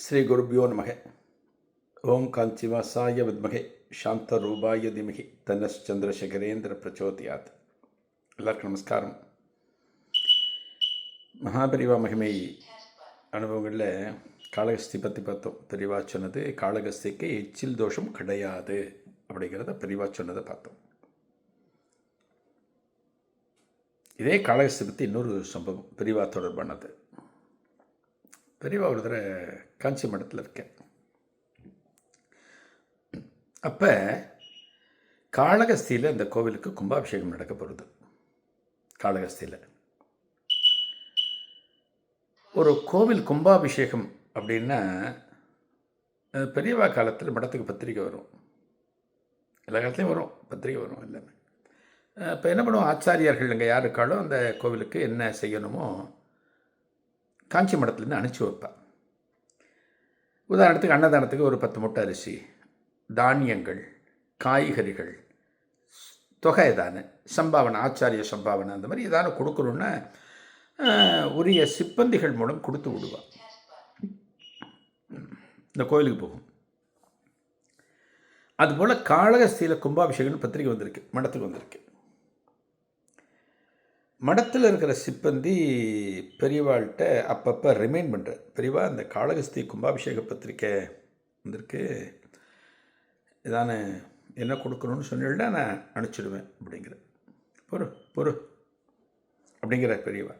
ஸ்ரீ குருபியோ நமக. ஓம் காஞ்சிவாசாய வித்மகே. சாந்த ரூபாய திமிகி. தன்னஸ் சந்திரசேகரேந்திர பிரச்சோதியாத். எல்லாருக்கும் நமஸ்காரம். மகாபரிவா மகிமை அனுபவங்களில் காளகஸ்தி பற்றி பார்த்தோம். பெரிவா சொன்னது காளகஸ்திக்கு எச்சில் தோஷம் கிடையாது அப்படிங்கிறத பெரிவா சொன்னதை பார்த்தோம். இதே காளகஸ்தி பற்றி இன்னொரு சம்பவம் பெரிவா தொடர்பானது. பெரியவா ஒரு தடவை காஞ்சி மடத்தில் இருக்கேன். அப்போ காளகஸ்தியில் அந்த கோவிலுக்கு கும்பாபிஷேகம் நடக்க போகிறது காளகஸ்தியில். ஒரு கோவில் கும்பாபிஷேகம் அப்படின்னா பெரியவா காலத்தில் மடத்துக்கு பத்திரிக்கை வரும். எல்லா காலத்துலேயும் வரும் பத்திரிக்கை வரும் எல்லாமே. இப்போ என்ன பண்ணுவோம்? ஆச்சாரியர்கள் இங்கே யாருக்காலும் அந்த கோவிலுக்கு என்ன செய்யணுமோ காஞ்சி மடத்துலேருந்து அனுப்பிச்சி வைப்பேன். உதாரணத்துக்கு அன்னதானத்துக்கு ஒரு பத்து மூட்டை அரிசி தானியங்கள் காய்கறிகள் தொகை ஏதான சம்பாவனை ஆச்சாரிய சம்பாவனை அந்த மாதிரி ஏதாவது கொடுக்கணுன்னா உரிய சிப்பந்திகள் மூலம் கொடுத்து விடுவா இந்த கோயிலுக்கு போகும். அதுபோல் காளகஸ்தியில் கும்பாபிஷேகம்னு பத்திரிக்கை வந்திருக்கு மடத்துக்கு வந்திருக்கு. மடத்தில் இருக்கிற சிப்பந்தி பெரியவாள்கிட்ட அப்பப்போ ரிமைண்ட் பண்ணுறேன் பெரியவா அந்த காளகஸ்தி கும்பாபிஷேக பத்திரிக்கை வந்திருக்கு. இதான என்ன கொடுக்கணும்னு சொன்னீங்கன்னா நான் அனுப்பிச்சிடுவேன் அப்படிங்கிற பொறு பொறு அப்படிங்கிற பெரியவா.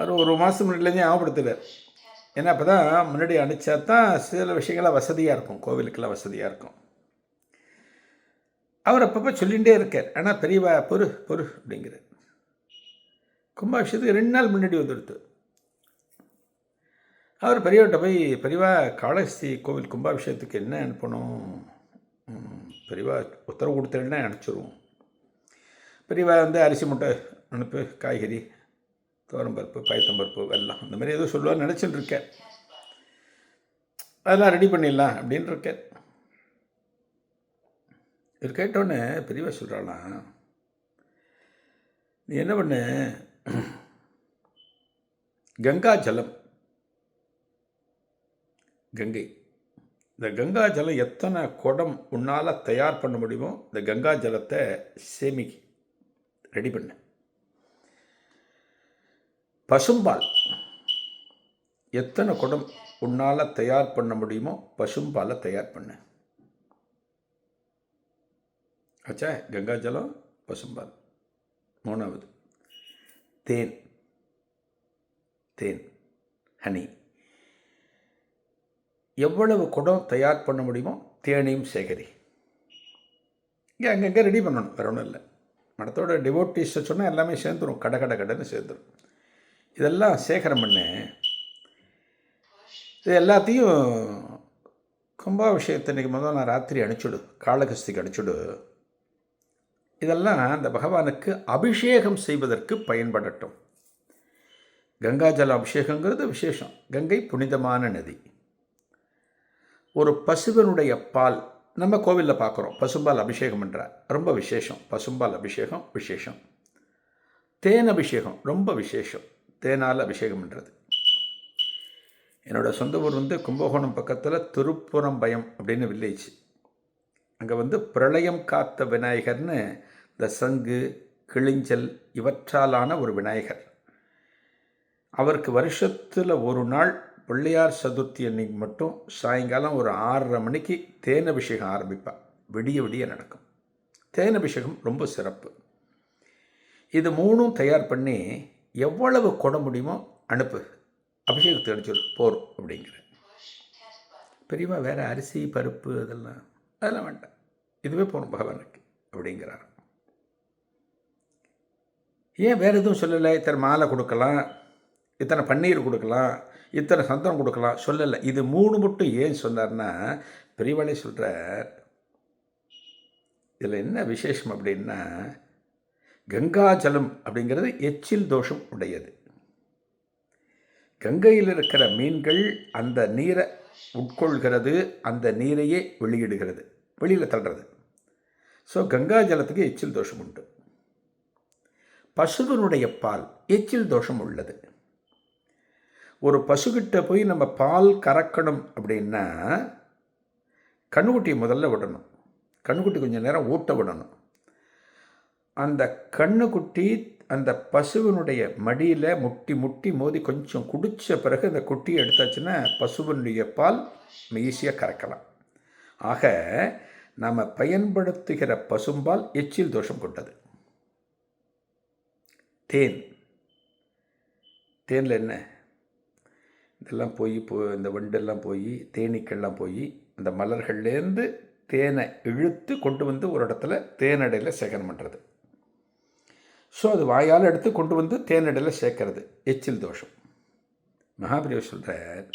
அவர் ஒரு மாதம் முன்னாடிலேருந்து ஞாபகப்படுத்துகிறார் ஏன்னா அப்போ தான் முன்னாடி அனுப்பிச்சா தான் சில விஷயங்கள்லாம் வசதியாக இருக்கும். கோவிலுக்கெல்லாம் வசதியாக இருக்கும். அவர் அப்பப்போ சொல்லிகிட்டே இருக்கார். ஆனால் பெரியவா பொறு பொறு அப்படிங்கிறார். கும்பாபிஷேகத்துக்கு ரெண்டு நாள் முன்னாடி வந்துடுத்து. அவர் பெரியவர்கிட்ட போய் பெரியவா காளஹஸ்தி கோவில் கும்பாபிஷேகத்துக்கு என்ன அனுப்பணும்? பெரியவா உத்தரவு கொடுத்தேன்னா அனுப்பிச்சிடுவோம் பெரியவா வந்து அரிசி முட்டை அனுப்பு காய்கறி துவரம்பருப்பு பயத்தம்பருப்பு வெள்ளம் இந்த மாதிரி ஏதோ சொல்லுவார் நினச்சிட்டு இருக்கேன். அதெல்லாம் ரெடி பண்ணிடலாம் அப்படின்னு இருக்கேன். இவர் கேட்டோன்னே பெரியவா சொல்கிறாளாம் நீ என்ன பண்ணு? கங்கா ஜலம். கங்கை. இந்த கங்கா ஜலம் எத்தனை குடம் உன்னால் தயார் பண்ண முடியுமோ இந்த கங்கா ஜலத்தை சேமி ரெடி பண்ணு. பசும்பால். எத்தனை குடம் உன்னால் தயார் பண்ண முடியுமோ பசும்பாலை தயார் பண்ண. ஆச்சா? கங்கா ஜலம் பசும்பால். மூணாவது. தேன். தேன். ஹனி. எவ்வளவு குடம் தயார் பண்ண முடியுமோ தேனையும் சேகரி. இங்கே அங்கங்கே ரெடி பண்ணணும் வேற ஒன்றும் இல்லை. மடத்தோட டிவோட்டிஸை சொன்னால் எல்லாமே சேர்ந்துரும் கடை கடை கடைன்னு சேர்ந்துரும். இதெல்லாம் சேகரம் பண்ணு. இது எல்லாத்தையும் கும்பாபிஷேகத்தன்னைக்கு முதல்ல முதல் நான் ராத்திரி அனுப்பிச்சுடு காளகஸ்திக்கு அனுப்பிச்சுடு. இதெல்லாம் அந்த பகவானுக்கு அபிஷேகம் செய்வதற்கு பயன்படட்டும். கங்காஜல அபிஷேகங்கிறது விசேஷம். கங்கை புனிதமான நதி. ஒரு பசுவனுடைய பால் நம்ம கோவிலில் பார்க்குறோம் பசும்பால் அபிஷேகம் என்ற ரொம்ப விசேஷம். பசும்பால் அபிஷேகம் விசேஷம். தேன் அபிஷேகம் ரொம்ப விசேஷம். தேனால் அபிஷேகம் பண்ணுறது என்னோடய சொந்த ஊர் வந்து கும்பகோணம் பக்கத்தில் திருப்புறம்பயம் அப்படின்னு வில்லேஜ் அங்கே வந்து பிரளயம் காத்த விநாயகர்னு இந்த சங்கு கிளிஞ்சல் இவற்றாலான ஒரு விநாயகர். அவருக்கு வருஷத்தில் ஒரு நாள் பிள்ளையார் சதுர்த்தி அன்னைக்கு மட்டும் சாயங்காலம் ஒரு ஆறரை மணிக்கு தேன் அபிஷேகம் ஆரம்பிப்பா விடிய விடிய நடக்கும். தேன் அபிஷேகம் ரொம்ப சிறப்பு. இது மூணும் தயார் பண்ணி எவ்வளவு கொட முடியுமோ அனுப்பு. அபிஷேகத்தை அனுப்பிச்சு போர் அப்படிங்கிற பெரியவா வேறு அரிசி பருப்பு அதெல்லாம் அதெல்லாம் வேண்டாம். இதுவே போகணும் பகவானுக்கு அப்படிங்கிறார். ஏன் வேறு எதுவும் சொல்லலை? இத்தனை மாலை கொடுக்கலாம். இத்தனை பன்னீர் கொடுக்கலாம். இத்தனை சந்தனம் கொடுக்கலாம். சொல்லலை. இது மூணு மட்டும் ஏன் சொன்னார்னா பெரியவாளே சொல்கிறார் இதில் என்ன விசேஷம் அப்படின்னா கங்காஜலம் அப்படிங்கிறது எச்சில் தோஷம் உடையது. கங்கையில் இருக்கிற மீன்கள் அந்த நீரை உட்கொள்கிறது அந்த நீரையே வெளியிடுகிறது வெளியில் தள்ளுறது. ஸோ கங்கா ஜலத்துக்கு எச்சில் தோஷம் உண்டு. பசுவினுடைய பால் எச்சில் தோஷம் உள்ளது. ஒரு பசுக்கிட்ட போய் நம்ம பால் கறக்கணும் அப்படின்னா கண்ணுக்குட்டியை முதல்ல விடணும். கண்ணுக்குட்டி கொஞ்சம் நேரம் ஊட்ட விடணும். அந்த கண்ணுக்குட்டி அந்த பசுவினுடைய மடியில் முட்டி முட்டி மோதி கொஞ்சம் குடித்த பிறகு அந்த குட்டியை எடுத்தாச்சுன்னா பசுவினுடைய பால் ஈஸியாக கறக்கலாம். ஆக நாம் பயன்படுத்துகிற பசும்பால் எச்சில் தோஷம் கொண்டது. தேன். தேனில் என்ன? இதெல்லாம் போய் போ இந்த வண்டெல்லாம் போய் தேனீக்கள்லாம் போய் அந்த மலர்கள்லேருந்து தேனை இழுத்து கொண்டு வந்து ஒரு இடத்துல தேனடையில் சேகரம் பண்ணுறது ஸோ அது வாயால் எடுத்து கொண்டு வந்து தேனடையில் சேர்க்கறது எச்சில் தோஷம். மகாபிரிவர் சொல்கிறார்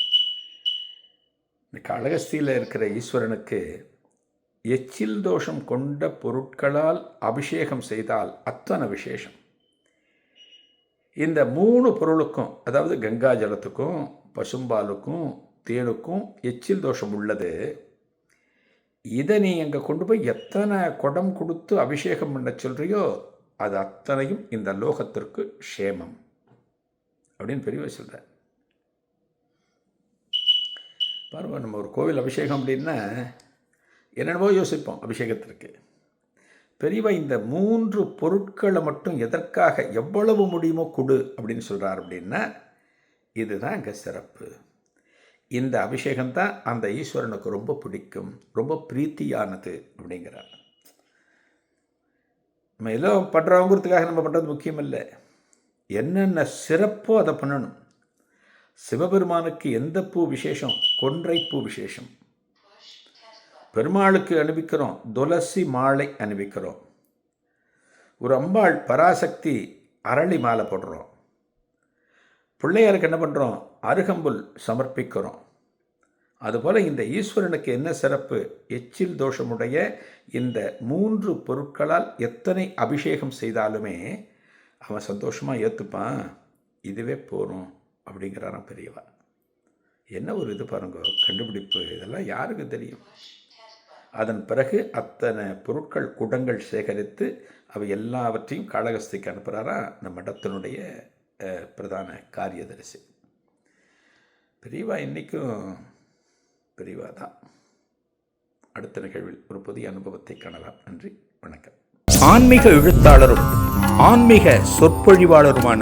இந்த கழகஸ்தியில் இருக்கிற ஈஸ்வரனுக்கு எச்சில் தோஷம் கொண்ட பொருட்களால் அபிஷேகம் செய்தால் அத்தனை விசேஷம். இந்த மூணு பொருளுக்கும் அதாவது கங்கா ஜலத்துக்கும் பசும்பாலுக்கும் தேனுக்கும் எச்சில் தோஷம் உள்ளது. இதை நீ அங்கே கொண்டு போய் எத்தனை குடம் கொடுத்து அபிஷேகம் பண்ண சொல்கிறியோ அது அத்தனையும் இந்த லோகத்திற்கு க்ஷேமம். அப்படின்னு பெரியவர் சொல்கிறார் பாருங்கள் நம்ம ஒரு கோவில் அபிஷேகம் அப்படின்னா என்னென்னவோ யோசிப்போம் அபிஷேகத்திற்கு. பெரியவா இந்த மூன்று பொருட்களை மட்டும் எதற்காக எவ்வளவு முடியுமோ கொடு அப்படின்னு சொல்கிறார் அப்படின்னா இதுதான் அங்கே சிறப்பு. இந்த அபிஷேகம் தான் அந்த ஈஸ்வரனுக்கு ரொம்ப பிடிக்கும் ரொம்ப பிரீத்தியானது அப்படிங்கிறார். நம்ம ஏதோ பண்ணுறவங்கிறதுக்காக நம்ம பண்ணுறது முக்கியம் இல்லை என்னென்ன சிறப்போ அதை பண்ணணும். சிவபெருமானுக்கு எந்த பூ விசேஷம்? கொன்றை பூ விசேஷம். பெருமாளுக்கு அணிவிக்கிறோம் துளசி மாலை அணிவிக்கிறோம் ஒரு அம்பாள் பராசக்தி அரளி மாலை போடுறோம். பிள்ளையாருக்கு என்ன பண்ணுறோம் அருகம்புல் சமர்ப்பிக்கிறோம். அதுபோல் இந்த ஈஸ்வரனுக்கு என்ன சிறப்பு? எச்சில் தோஷமுடைய இந்த மூன்று பொருட்களால் எத்தனை அபிஷேகம் செய்தாலுமே அவன் சந்தோஷமாக ஏற்றுப்பான் இதுவே போகும் அப்படிங்கிறாராம் பெரியவா என்ன ஒரு இது பாருங்க கண்டுபிடிப்பு இதெல்லாம் யாருக்கு தெரியும்? அதன் பிறகு அத்தனை பொருட்கள் குடங்கள் சேகரித்து அவை எல்லாவற்றையும் காளகஸ்திக்கு அனுப்புகிறாரா அந்த மடத்தினுடைய பிரதான காரியதரிசி. பெரியவா இன்றைக்கும் பெரியவா தான். அடுத்த நிகழ்வில் ஒரு புதிய அனுபவத்தை காணலாம். நன்றி. வணக்கம். ஆன்மீக எழுத்தாளரும் ஆன்மீக சொற்பொழிவாளருமான